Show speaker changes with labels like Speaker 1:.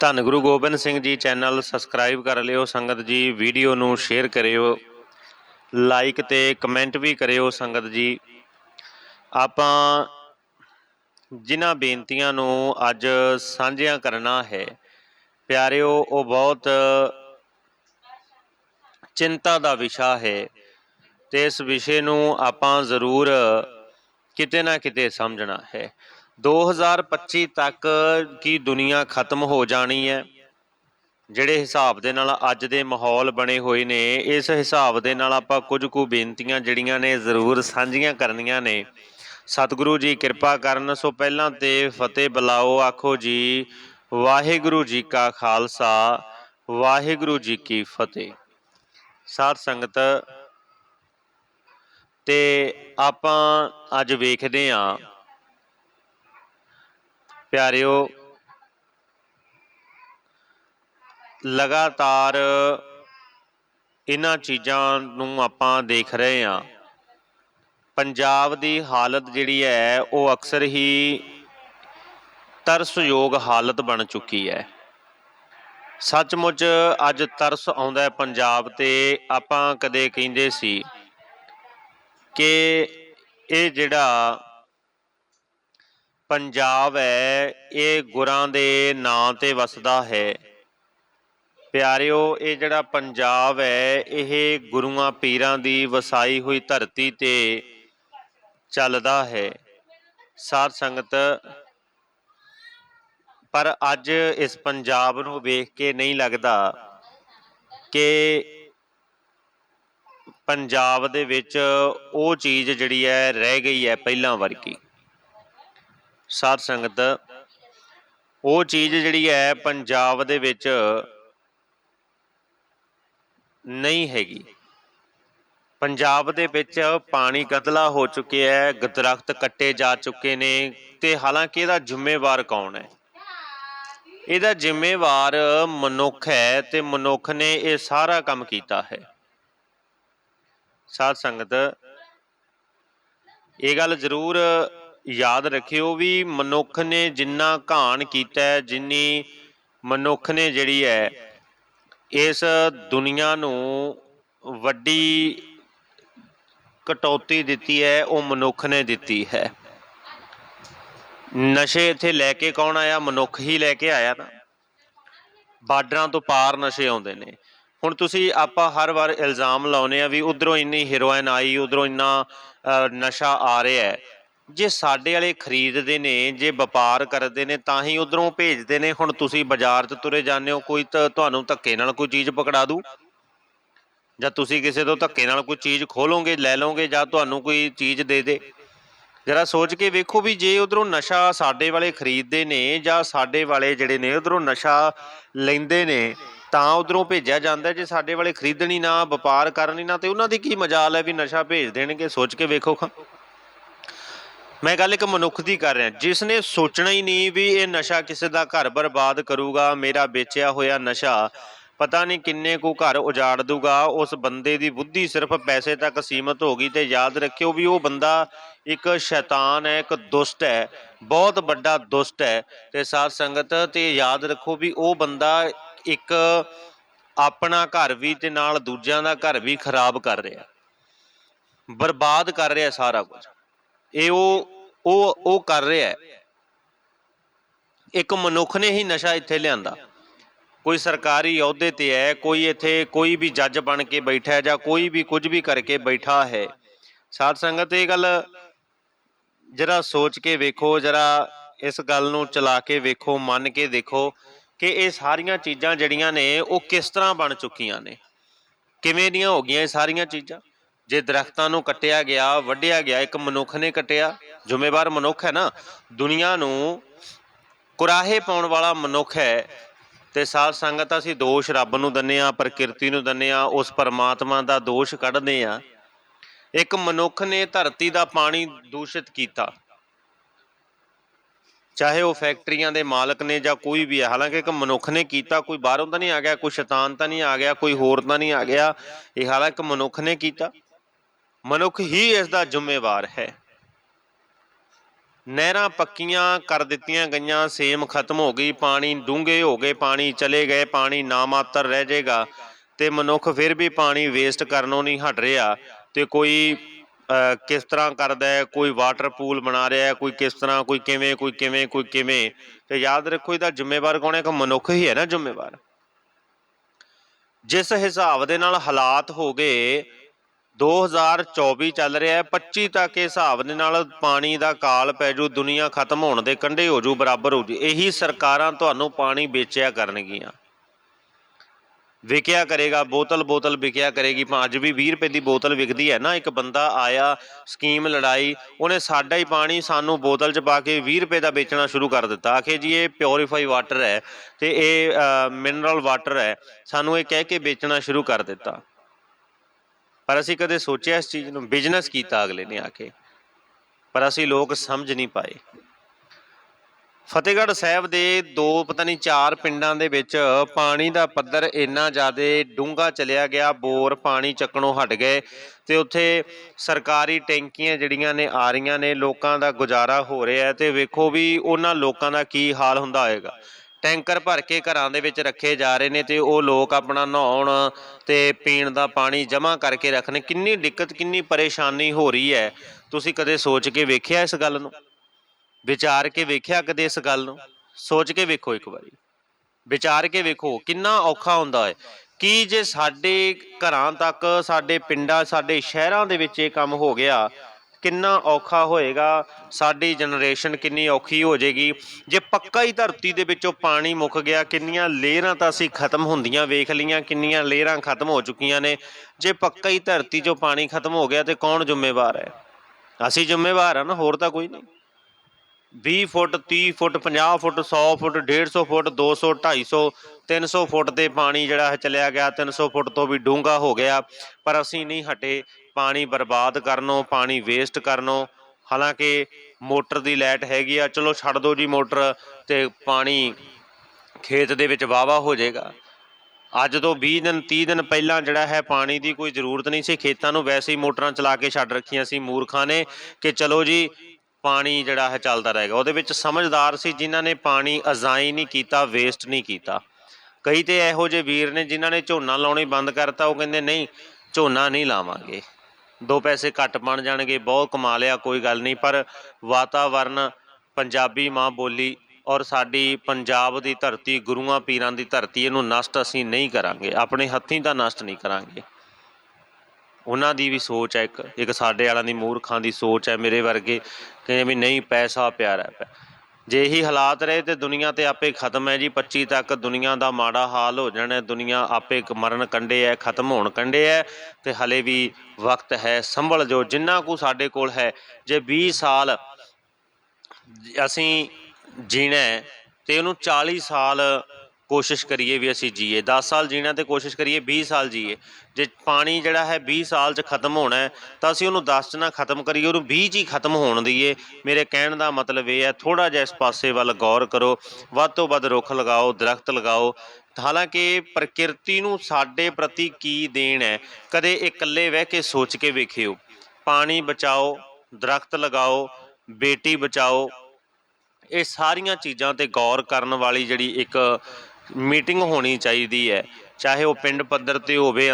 Speaker 1: ਧੰਨ Guru Gobind Singh ji channel subscribe ਕਰ ਲਿਓ, ਸੰਗਤ ਜੀ ਵੀਡੀਓ ਨੂੰ ਸ਼ੇਅਰ ਕਰਿਓ ਲਾਈਕ ਤੇ ਕਮੈਂਟ ਵੀ ਕਰਿਓ ਸੰਗਤ ਜੀ। ਆਪਾਂ ਜਿਨ੍ਹਾਂ ਬੇਨਤੀਆਂ ਨੂੰ ਅੱਜ ਸਾਂਝੀਆਂ ਕਰਨਾ ਹੈ, ਪਿਆਰਿਓ, ਉਹ ਬਹੁਤ ਚਿੰਤਾ ਦਾ ਵਿਸ਼ਾ ਹੈ ਤੇ ਇਸ ਵਿਸ਼ੇ ਨੂੰ ਆਪਾਂ ਜ਼ਰੂਰ ਕਿਤੇ ਨਾ ਕਿਤੇ ਸਮਝਣਾ ਹੈ। 2025 ਤੱਕ ਕੀ ਦੁਨੀਆ ਖਤਮ ਹੋ ਜਾਣੀ ਹੈ? ਜਿਹੜੇ ਹਿਸਾਬ ਦੇ ਨਾਲ ਅੱਜ ਦੇ ਮਾਹੌਲ ਬਣੇ ਹੋਏ ਨੇ, ਇਸ ਹਿਸਾਬ ਦੇ ਨਾਲ ਆਪਾਂ ਕੁਝ ਕੁ ਬੇਨਤੀਆਂ ਜਿਹੜੀਆਂ ਨੇ ਜ਼ਰੂਰ ਸਾਂਝੀਆਂ ਕਰਨੀਆਂ ਨੇ। ਸਤਿਗੁਰੂ ਜੀ, ਕਿਰਪਾ ਕਰਨ, ਸੋ ਪਹਿਲਾਂ ਤੇ ਫਤਿਹ ਬੁਲਾਓ, ਆਖੋ ਜੀ, ਵਾਹਿਗੁਰੂ ਜੀ ਕਾ ਖਾਲਸਾ, ਵਾਹਿਗੁਰੂ ਜੀ ਕੀ ਫਤਿਹ। ਸਾਧ ਸੰਗਤ, ਤੇ ਆਪਾਂ ਅੱਜ ਵੇਖਦੇ ਆਂ ਪਿਆਰਿਓ, ਲਗਾਤਾਰ ਇਹਨਾਂ ਚੀਜ਼ਾਂ ਨੂੰ ਆਪਾਂ ਦੇਖ ਰਹੇ ਆਂ ਪੰਜਾਬ ਦੀ ਹਾਲਤ ਜਿਹੜੀ ਹੈ, ਉਹ ਅਕਸਰ ਹੀ ਤਰਸਯੋਗ ਹਾਲਤ ਬਣ ਚੁੱਕੀ ਹੈ। ਸੱਚਮੁੱਚ ਅੱਜ ਤਰਸ ਆਉਂਦਾ ਹੈ ਪੰਜਾਬ ਤੇ। ਆਪਾਂ ਕਦੇ ਕਹਿੰਦੇ ਸੀ ਕਿ ਇਹ ਜਿਹੜਾ ਪੰਜਾਬ ਹੈ, ਇਹ ਗੁਰਾਂ ਦੇ ਨਾਂ ਤੇ ਵਸਦਾ ਹੈ। ਪਿਆਰਿਓ, ਇਹ ਜਿਹੜਾ ਪੰਜਾਬ ਹੈ, ਇਹ ਗੁਰੂਆਂ ਪੀਰਾਂ ਦੀ ਵਸਾਈ ਹੋਈ ਧਰਤੀ ਤੇ ਚੱਲਦਾ ਹੈ। ਸਾਧ ਸੰਗਤ, ਪਰ ਅੱਜ ਇਸ ਪੰਜਾਬ ਨੂੰ ਵੇਖ ਕੇ ਨਹੀਂ ਲੱਗਦਾ ਕਿ ਪੰਜਾਬ ਦੇ ਵਿੱਚ ਉਹ ਚੀਜ਼ ਜਿਹੜੀ ਹੈ, ਰਹਿ ਗਈ ਹੈ ਪਹਿਲਾਂ ਵਰਗੀ। ਸਾਧ ਸੰਗਤ, ਉਹ ਚੀਜ਼ ਜਿਹੜੀ ਹੈ ਪੰਜਾਬ ਦੇ ਵਿੱਚ ਨਹੀਂ ਹੈਗੀ। ਪੰਜਾਬ ਦੇ ਵਿੱਚ ਪਾਣੀ ਕਤਲਾ ਹੋ ਚੁੱਕਿਆ ਹੈ ਗ- ਦਰਖਤ ਕੱਟੇ ਜਾ ਚੁੱਕੇ ਨੇ ਤੇ ਹਾਲਾਂਕਿ ਇਹਦਾ ਜ਼ਿੰਮੇਵਾਰ ਕੌਣ ਹੈ? ਇਹਦਾ ਜ਼ਿੰਮੇਵਾਰ ਮਨੁੱਖ ਹੈ ਤੇ ਮਨੁੱਖ ਨੇ ਇਹ ਸਾਰਾ ਕੰਮ ਕੀਤਾ ਹੈ। ਸਾਧ ਸੰਗਤ, ਇਹ ਗੱਲ ਜ਼ਰੂਰ ਯਾਦ ਰੱਖਿਓ ਵੀ ਮਨੁੱਖ ਨੇ ਜਿੰਨਾ ਘਾਣ ਕੀਤਾ ਜਿੰਨੀ ਮਨੁੱਖ ਨੇ ਜਿਹੜੀ ਹੈ ਇਸ ਦੁਨੀਆ ਨੂੰ ਵੱਡੀ ਕਟੌਤੀ ਦਿੱਤੀ ਹੈ ਉਹ ਮਨੁੱਖ ਨੇ ਦਿੱਤੀ ਹੈ। ਨਸ਼ੇ ਇੱਥੇ ਲੈ ਕੇ ਕੌਣ ਆਇਆ? ਮਨੁੱਖ ਹੀ ਲੈ ਕੇ ਆਇਆ ਨਾ ਬਾਰਡਰਾਂ ਤੋਂ ਪਾਰ ਨਸ਼ੇ ਆਉਂਦੇ ਨੇ। ਹੁਣ ਤੁਸੀਂ ਆਪਾਂ ਹਰ ਵਾਰ ਇਲਜ਼ਾਮ ਲਾਉਨੇ ਆ ਵੀ ਉਧਰੋਂ ਇੰਨੀ ਹੀਰੋਇਨ ਆਈ ਉਧਰੋਂ ਇੰਨਾ ਅ, ਨਸ਼ਾ ਆ ਰਿਹਾ ਹੈ। ਜੇ ਸਾਡੇ ਵਾਲੇ ਖਰੀਦਦੇ ਨੇ, ਜੇ ਵਪਾਰ ਕਰਦੇ ਨੇ, ਤਾਂ ਹੀ ਉਧਰੋਂ ਭੇਜਦੇ ਨੇ। ਹੁਣ ਤੁਸੀਂ ਬਾਜ਼ਾਰ 'ਚ ਤੁਰੇ ਜਾਂਦੇ ਹੋ, ਕੋਈ ਤੁਹਾਨੂੰ ਧੱਕੇ ਨਾਲ ਕੋਈ ਚੀਜ਼ ਪਕੜਾ ਦੂ। ਜਾਂ ਤੁਸੀਂ ਕਿਸੇ ਤੋਂ ਧੱਕੇ ਨਾਲ ਕੋਈ ਚੀਜ਼ ਖੋਲੋਗੇ, ਲੈ ਲਓਗੇ, ਜਾਂ ਤੁਹਾਨੂੰ ਕੋਈ ਚੀਜ਼ ਦੇ ਦੇ। ਜਰਾ ਸੋਚ ਕੇ ਵੇਖੋ ਵੀ ਜੇ ਉਧਰੋਂ ਨਸ਼ਾ ਸਾਡੇ ਵਾਲੇ ਖਰੀਦਦੇ ਨੇ, ਜਾਂ ਸਾਡੇ ਵਾਲੇ ਜਿਹੜੇ ਨੇ, ਉਧਰੋਂ ਨਸ਼ਾ ਲੈਂਦੇ ਨੇ, ਤਾਂ ਉਧਰੋਂ ਭੇਜਿਆ ਜਾਂਦਾ। ਜੇ ਸਾਡੇ ਵਾਲੇ ਖਰੀਦਣੀ ਨਾ, ਵਪਾਰ ਕਰਨੀ ਨਾ, ਤੇ ਉਹਨਾਂ ਦੀ ਕੀ ਮਜਾਲ ਹੈ ਵੀ ਨਸ਼ਾ ਭੇਜ ਦੇਣਗੇ? ਸੋਚ ਕੇ ਵੇਖੋ ਖਾਂ ਮੈਂ ਗੱਲ ਇੱਕ ਮਨੁੱਖ ਦੀ ਕਰ ਰਿਹਾ। ਜਿਸ ਨੇ ਸੋਚਣਾ ਹੀ ਨਹੀਂ ਵੀ ਇਹ ਨਸ਼ਾ ਕਿਸੇ ਦਾ ਘਰ ਬਰਬਾਦ ਕਰੂਗਾ, ਮੇਰਾ ਵੇਚਿਆ ਹੋਇਆ ਨਸ਼ਾ ਪਤਾ ਨਹੀਂ ਕਿੰਨੇ ਕੁ ਘਰ ਉਜਾੜ ਦੂਗਾ। ਉਸ ਬੰਦੇ ਦੀ ਬੁੱਧੀ ਸਿਰਫ ਪੈਸੇ ਤੱਕ ਸੀਮਤ ਹੋ ਗਈ ਤੇ ਯਾਦ ਰੱਖਿਓ ਵੀ ਉਹ ਬੰਦਾ ਇੱਕ ਸ਼ੈਤਾਨ ਹੈ, ਇੱਕ ਦੁਸ਼ਟ ਹੈ, ਬਹੁਤ ਵੱਡਾ ਦੁਸ਼ਟ ਹੈ। ਤੇ ਸਾਧ ਸੰਗਤ, ਤੇ ਯਾਦ ਰੱਖੋ ਵੀ ਉਹ ਬੰਦਾ ਇੱਕ ਆਪਣਾ ਘਰ ਵੀ ਤੇ ਨਾਲ ਦੂਜਿਆਂ ਦਾ ਘਰ ਵੀ ਖਰਾਬ ਕਰ ਰਿਹਾ। ਬਰਬਾਦ ਕਰ ਰਿਹਾ ਸਾਰਾ ਕੁਝ। ਇਹ ਉਹ ਉਹ ਉਹ ਕਰ ਰਿਹਾ ਇੱਕ ਮਨੁੱਖ ਨੇ ਹੀ ਨਸ਼ਾ ਇੱਥੇ ਲਿਆਂਦਾ। ਕੋਈ ਸਰਕਾਰੀ ਅਹੁਦੇ ਤੇ ਹੈ, ਕੋਈ ਇੱਥੇ ਕੋਈ ਵੀ ਜੱਜ ਬਣ ਕੇ ਬੈਠਾ ਹੈ ਜਾਂ ਕੋਈ ਵੀ ਕੁਝ ਵੀ ਕਰਕੇ ਬੈਠਾ ਹੈ। ਸਾਧ ਸੰਗਤ, ਇਹ ਗੱਲ ਜਰਾ ਸੋਚ ਕੇ ਵੇਖੋ, ਜਰਾ ਇਸ ਗੱਲ ਨੂੰ ਚਲਾ ਕੇ ਵੇਖੋ, ਮੰਨ ਕੇ ਦੇਖੋ ਕਿ ਇਹ ਸਾਰੀਆਂ ਚੀਜ਼ਾਂ ਜਿਹੜੀਆਂ ਨੇ, ਉਹ ਕਿਸ ਤਰ੍ਹਾਂ ਬਣ ਚੁੱਕੀਆਂ ਨੇ। ਕਿਵੇਂ ਦੀਆਂ ਹੋ ਗਈਆਂ ਇਹ ਸਾਰੀਆਂ ਚੀਜ਼ਾਂ? ਜੇ ਦਰਖਤਾਂ ਨੂੰ ਕੱਟਿਆ ਗਿਆ, ਵੱਢਿਆ ਗਿਆ, ਇੱਕ ਮਨੁੱਖ ਨੇ ਕੱਟਿਆ, ਜ਼ਿੰਮੇਵਾਰ ਮਨੁੱਖ ਹੈ ਨਾ, ਦੁਨੀਆ ਨੂੰ ਕੁਰਾਹੇ ਪਾਉਣ ਵਾਲਾ ਮਨੁੱਖ ਹੈ ਤੇ ਸਾਧ ਸੰਗਤ ਅਸੀਂ ਦੋਸ਼ ਰੱਬ ਨੂੰ ਦੰਨੇ ਆ ਪ੍ਰਕਿਰਤੀ ਨੂੰ ਦੰਨੇ ਆ ਉਸ ਪਰਮਾਤਮਾ ਦਾ ਦੋਸ਼ ਕੱਢਦੇ ਆ ਇੱਕ ਮਨੁੱਖ ਨੇ ਧਰਤੀ ਦਾ ਪਾਣੀ ਦੂਸ਼ਿਤ ਕੀਤਾ। ਚਾਹੇ ਉਹ ਫੈਕਟਰੀਆਂ ਦੇ ਮਾਲਕ ਨੇ ਜਾਂ ਕੋਈ ਵੀ ਹੈ, ਹਾਲਾਂਕਿ ਇੱਕ ਮਨੁੱਖ ਨੇ ਕੀਤਾ, ਕੋਈ ਬਾਹਰੋਂ ਤਾਂ ਨਹੀਂ ਆ ਗਿਆ, ਕੋਈ ਸ਼ੈਤਾਨ ਤਾਂ ਨਹੀਂ ਆ ਗਿਆ, ਕੋਈ ਹੋਰ ਤਾਂ ਨਹੀਂ ਆ ਗਿਆ। ਇਹ ਹਾਲਾਂਕਿ ਮਨੁੱਖ ਨੇ ਕੀਤਾ। ਮਨੁੱਖ ਹੀ ਇਸ ਦਾ ਜ਼ਿੰਮੇਵਾਰ ਹੈ। ਨਹਿਰਾਂ ਪੱਕੀਆਂ ਕਰ ਦਿੱਤੀਆਂ ਗਈਆਂ ਸੇਮ ਖਤਮ ਹੋ ਗਈ ਪਾਣੀ ਡੂੰਘੇ ਹੋ ਗਏ ਪਾਣੀ ਚਲੇ ਗਏ ਪਾਣੀ ਨਾ ਮਾਤਰ ਰਹਿ ਜਾਏਗਾ ਤੇ ਮਨੁੱਖ ਫਿਰ ਵੀ ਪਾਣੀ ਵੇਸਟ ਕਰਨੋਂ ਨਹੀਂ ਹਟ ਰਿਹਾ ਤੇ ਕੋਈ ਅਹ, ਕਿਸ ਤਰ੍ਹਾਂ ਕਰਦਾ ਹੈ ਕੋਈ ਵਾਟਰ ਪੂਲ ਬਣਾ ਰਿਹਾ ਹੈ ਕੋਈ ਕਿਸ ਤਰ੍ਹਾਂ ਕੋਈ ਕਿਵੇਂ ਕੋਈ ਕਿਵੇਂ ਕੋਈ ਕਿਵੇਂ ਤੇ ਯਾਦ ਰੱਖੋ ਇਹਦਾ ਜ਼ਿੰਮੇਵਾਰ ਕੌਣ ਹੈ? ਕਿ ਮਨੁੱਖ ਹੀ ਹੈ ਨਾ ਜ਼ਿੰਮੇਵਾਰ। ਜਿਸ ਹਿਸਾਬ ਦੇ ਨਾਲ ਹਾਲਾਤ ਹੋ ਗਏ 2024 ਚੱਲ ਰਿਹਾ ਹੈ। 25 ਤੱਕ ਇਹ ਹਿਸਾਬ ਦੇ ਨਾਲ ਪਾਣੀ ਦਾ ਕਾਲ ਪੈ ਜੂ ਦੁਨੀਆ ਖਤਮ ਹੋਣ ਦੇ ਕੰਢੇ ਹੋ ਜੂ ਬਰਾਬਰ ਹੋ ਜੂ ਇਹੀ ਸਰਕਾਰਾਂ ਤੁਹਾਨੂੰ ਪਾਣੀ ਵੇਚਿਆ ਕਰਨਗੀਆਂ। ਵਿਕਿਆ ਕਰੇਗਾ, ਬੋਤਲ ਬੋਤਲ ਵਿਕਿਆ ਕਰੇਗੀ। ਭਾਂ ਅੱਜ ਵੀ 20 ਰੁਪਏ ਦੀ ਬੋਤਲ ਵਿਕਦੀ ਹੈ ਨਾ, ਇੱਕ ਬੰਦਾ ਆਇਆ, ਸਕੀਮ ਲੜਾਈ, ਉਹਨੇ ਸਾਡਾ ਹੀ ਪਾਣੀ ਸਾਨੂੰ ਬੋਤਲ 'ਚ ਪਾ ਕੇ 20 ਰੁਪਏ ਦਾ ਵੇਚਣਾ ਸ਼ੁਰੂ ਕਰ ਦਿੱਤਾ। ਆਖੇ ਜੀ, ਇਹ ਪਿਓਰੀਫਾਈ ਵਾਟਰ ਹੈ ਤੇ ਇਹ ਮਿਨਰਲ ਵਾਟਰ ਹੈ। ਸਾਨੂੰ ਇਹ ਕਹਿ ਕੇ ਵੇਚਣਾ ਸ਼ੁਰੂ ਕਰ ਦਿੱਤਾ। ਪਰ ਅਸੀਂ ਕਦੇ ਸੋਚਿਆ ਇਸ ਚੀਜ਼ ਨੂੰ ਬਿਜ਼ਨਸ ਕੀਤਾ ਅਗਲੇ ਨੇ ਆ ਕੇ। ਪਰ ਅਸੀਂ ਲੋਕ ਸਮਝ ਨਹੀਂ ਪਾਏ। ਫਤਿਹਗੜ੍ਹ ਸਾਹਿਬ ਦੇ ਦੋ ਪਤਾ ਨਹੀਂ ਚਾਰ ਪਿੰਡਾਂ ਦੇ ਵਿੱਚ ਪਾਣੀ ਦਾ ਪੱਧਰ ਇੰਨਾ ਜ਼ਿਆਦਾ ਡੂੰਘਾ ਚਲਿਆ ਗਿਆ, ਬੋਰ ਪਾਣੀ ਚੱਕਣੋਂ ਹਟ ਗਏ ਤੇ ਉੱਥੇ ਸਰਕਾਰੀ ਟੈਂਕੀਆਂ ਜਿਹੜੀਆਂ ਨੇ ਆ ਰਹੀਆਂ ਨੇ, ਲੋਕਾਂ ਦਾ ਗੁਜ਼ਾਰਾ ਹੋ ਰਿਹਾ ਤੇ ਵੇਖੋ ਵੀ ਉਹਨਾਂ ਲੋਕਾਂ ਦਾ ਕੀ ਹਾਲ ਹੁੰਦਾ ਹੋਏਗਾ। ਟੈਂਕਰ ਭਰ ਕੇ ਘਰਾਂ ਦੇ ਵਿੱਚ ਰੱਖੇ ਜਾ ਰਹੇ ਨੇ ਤੇ ਉਹ ਲੋਕ ਆਪਣਾ ਨਹਾਉਣ ਤੇ ਪੀਣ ਦਾ ਪਾਣੀ ਜਮ੍ਹਾਂ ਕਰਕੇ ਰੱਖਣ। ਕਿੰਨੀ ਦਿੱਕਤ, ਕਿੰਨੀ ਪਰੇਸ਼ਾਨੀ ਹੋ ਰਹੀ ਹੈ। ਤੁਸੀਂ ਕਦੇ ਸੋਚ ਕੇ ਵੇਖਿਆ ਇਸ ਗੱਲ ਨੂੰ? ਵਿਚਾਰ ਕੇ ਵੇਖਿਆ ਕਦੇ ਇਸ ਗੱਲ ਨੂੰ? ਸੋਚ ਕੇ ਵੇਖੋ ਇੱਕ ਵਾਰੀ। ਵਿਚਾਰ ਕੇ ਵੇਖੋ, ਕਿੰਨਾ ਔਖਾ ਹੁੰਦਾ ਹੈ। ਕੀ ਜੇ ਸਾਡੇ ਘਰਾਂ ਤੱਕ, ਸਾਡੇ ਪਿੰਡਾਂ, ਸਾਡੇ ਸ਼ਹਿਰਾਂ ਦੇ ਵਿੱਚ ਇਹ ਕੰਮ ਹੋ ਗਿਆ ਕਿੰਨਾ ਔਖਾ ਹੋਏਗਾ, ਸਾਡੀ ਜਨਰੇਸ਼ਨ ਕਿੰਨੀ ਔਖੀ ਹੋ ਜਾਏਗੀ। ਜੇ ਪੱਕਾ ਹੀ ਧਰਤੀ ਦੇ ਵਿੱਚੋਂ ਪਾਣੀ ਮੁੱਕ ਗਿਆ, ਕਿੰਨੀਆਂ ਲੇਅਰਾਂ ਤਾਂ ਅਸੀਂ ਖਤਮ ਹੁੰਦੀਆਂ ਵੇਖ ਲਈਆਂ, ਕਿੰਨੀਆਂ ਲੇਅਰਾਂ ਖਤਮ ਹੋ ਚੁੱਕੀਆਂ ਨੇ। ਜੇ ਪੱਕਾ ਹੀ ਧਰਤੀ 'ਚੋਂ ਪਾਣੀ ਖਤਮ ਹੋ ਗਿਆ, ਤੇ ਕੌਣ ਜ਼ਿੰਮੇਵਾਰ ਹੈ? ਅਸੀਂ ਜ਼ਿੰਮੇਵਾਰ ਆ ਨਾ, ਹੋਰ ਤਾਂ ਕੋਈ ਨਹੀਂ। 20 ਫੁੱਟ 30 ਫੁੱਟ 50 ਫੁੱਟ 100 ਫੁੱਟ 150 ਫੁੱਟ 200 250 300 ਫੁੱਟ ਤੇ ਪਾਣੀ ਜਿਹੜਾ ਹੈ ਚਲਿਆ ਗਿਆ 300 ਫੁੱਟ ਤੋਂ ਵੀ ਡੂੰਘਾ ਹੋ ਗਿਆ। ਪਰ ਅਸੀਂ ਨਹੀਂ ਹਟੇ। ਪਾਣੀ ਬਰਬਾਦ ਕਰਨੋਂ, ਪਾਣੀ ਵੇਸਟ ਕਰਨੋਂ, ਹਾਲਾਂਕਿ ਮੋਟਰ ਦੀ ਲਾਈਟ ਹੈਗੀ ਆ, ਚਲੋ ਛੱਡ ਦਿਓ ਜੀ ਮੋਟਰ ਤੇ ਪਾਣੀ ਖੇਤ ਦੇ ਵਿੱਚ ਵਾਵਾ ਹੋ ਜਾਏਗਾ। ਅੱਜ ਤੋਂ 20 ਦਿਨ 30 ਦਿਨ ਪਹਿਲਾਂ ਜਿਹੜਾ ਹੈ ਪਾਣੀ ਦੀ ਕੋਈ ਜ਼ਰੂਰਤ ਨਹੀਂ ਸੀ, ਖੇਤਾਂ ਨੂੰ ਵੈਸੇ ਹੀ ਮੋਟਰਾਂ ਚਲਾ ਕੇ ਛੱਡ ਰੱਖੀਆਂ ਸੀ ਮੂਰਖਾਂ ਨੇ ਕਿ ਚਲੋ ਜੀ ਪਾਣੀ ਜਿਹੜਾ ਹੈ ਚੱਲਦਾ ਰਹੇਗਾ। ਉਹਦੇ ਵਿੱਚ ਸਮਝਦਾਰ ਸੀ ਜਿਨ੍ਹਾਂ ਨੇ ਪਾਣੀ ਅਜ਼ਾਈ ਨਹੀਂ ਕੀਤਾ ਵੇਸਟ ਨਹੀਂ ਕੀਤਾ। ਕਈ ਤੇ ਇਹੋ ਜਿਹੇ ਵੀਰ ਨੇ ਜਿਨ੍ਹਾਂ ਨੇ ਝੋਨਾ ਲਾਉਣੀ ਬੰਦ ਕਰਤਾ, ਉਹ ਕਹਿੰਦੇ ਨਹੀਂ, ਝੋਨਾ ਨਹੀਂ ਲਾਵਾਂਗੇ। ਦੋ ਪੈਸੇ ਘੱਟ ਬਣ ਜਾਣਗੇ, ਬਹੁਤ ਕਮਾ ਲਿਆ ਕੋਈ ਗੱਲ ਨਹੀਂ, ਪਰ ਵਾਤਾਵਰਨ, ਪੰਜਾਬੀ ਮਾਂ ਬੋਲੀ ਔਰ ਸਾਡੀ ਪੰਜਾਬ ਦੀ ਧਰਤੀ, ਗੁਰੂਆਂ ਪੀਰਾਂ ਦੀ ਧਰਤੀ, ਇਹਨੂੰ ਨਸ਼ਟ ਅਸੀਂ ਨਹੀਂ ਕਰਾਂਗੇ, ਆਪਣੇ ਹੱਥੀਂ ਤਾਂ ਨਸ਼ਟ ਨਹੀਂ ਕਰਾਂਗੇ। ਉਹਨਾਂ ਦੀ ਵੀ ਸੋਚ ਹੈ ਇੱਕ ਇੱਕ ਸਾਡੇ ਵਾਲਿਆਂ ਦੀ ਮੂਰਖਾਂ ਦੀ ਸੋਚ ਹੈ ਮੇਰੇ ਵਰਗੇ ਕਹਿੰਦੇ ਵੀ ਨਹੀਂ, ਪੈਸਾ ਪਿਆਰਾ ਹੈ। ਜੇ ਇਹੀ ਹਾਲਾਤ ਰਹੇ ਤੇ ਦੁਨੀਆ ਤੇ ਆਪੇ ਖਤਮ ਹੈ ਜੀ। 25 ਤੱਕ ਦੁਨੀਆ ਦਾ ਮਾੜਾ ਹਾਲ ਹੋ ਜਾਣਾ ਹੈ, ਦੁਨੀਆ ਆਪੇ ਮਰਨ ਕੰਡੇ ਹੈ ਖਤਮ ਹੋਣ ਕੰਡੇ ਹੈ ਤੇ ਹਲੇ ਵੀ ਵਕਤ ਹੈ। ਸੰਭਲ ਜੋ ਜਿੰਨਾ ਕੁ ਸਾਡੇ ਕੋਲ ਹੈ। ਜੇ 20 ਸਾਲ ਅਸੀਂ ਜੀਣਾ ਤੇ ਉਹਨੂੰ 40 ਸਾਲ ਕੋਸ਼ਿਸ਼ ਕਰੀਏ ਵੀ ਅਸੀਂ ਜੀਏ। 10 ਸਾਲ ਜੀਣਾ ਤੇ ਕੋਸ਼ਿਸ਼ ਕਰੀਏ 20 ਸਾਲ ਜੀਏ। ਜੇ ਪਾਣੀ ਜਿਹੜਾ ਹੈ 20 ਸਾਲ 'ਚ ਖਤਮ ਹੋਣਾ ਤਾਂ ਅਸੀਂ ਉਹਨੂੰ 10 'ਚ ਨਾ ਖਤਮ ਕਰੀਏ ਉਹਨੂੰ 20 'ਚ ਹੀ ਖਤਮ ਹੋਣ ਦਈਏ। ਮੇਰੇ ਕਹਿਣ ਦਾ ਮਤਲਬ ਇਹ ਹੈ ਥੋੜਾ ਜਿਹਾ ਇਸ ਪਾਸੇ ਵੱਲ ਗੌਰ ਕਰੋ। ਵੱਧ ਤੋਂ ਵੱਧ ਰੁੱਖ ਲਗਾਓ, ਦਰਖਤ ਲਗਾਓ। ਹਾਲਾਂਕਿ ਪ੍ਰਕਿਰਤੀ ਨੂੰ ਸਾਡੇ ਪ੍ਰਤੀ ਕੀ ਦੇਣ ਹੈ, ਕਦੇ ਇਕੱਲੇ ਬਹਿ ਕੇ ਸੋਚ ਕੇ ਵੇਖਿਓ। ਪਾਣੀ ਬਚਾਓ, ਦਰਖਤ ਲਗਾਓ, ਬੇਟੀ ਬਚਾਓ, ਇਹ ਸਾਰੀਆਂ ਚੀਜ਼ਾਂ ਤੇ ਗੌਰ ਕਰਨ ਵਾਲੀ ਜਿਹੜੀ ਇੱਕ ਮੀਟਿੰਗ ਹੋਣੀ ਚਾਹੀਦੀ ਹੈ ਚਾਹੇ ਉਹ ਪਿੰਡ ਪੱਧਰ ਤੇ ਹੋਵੇ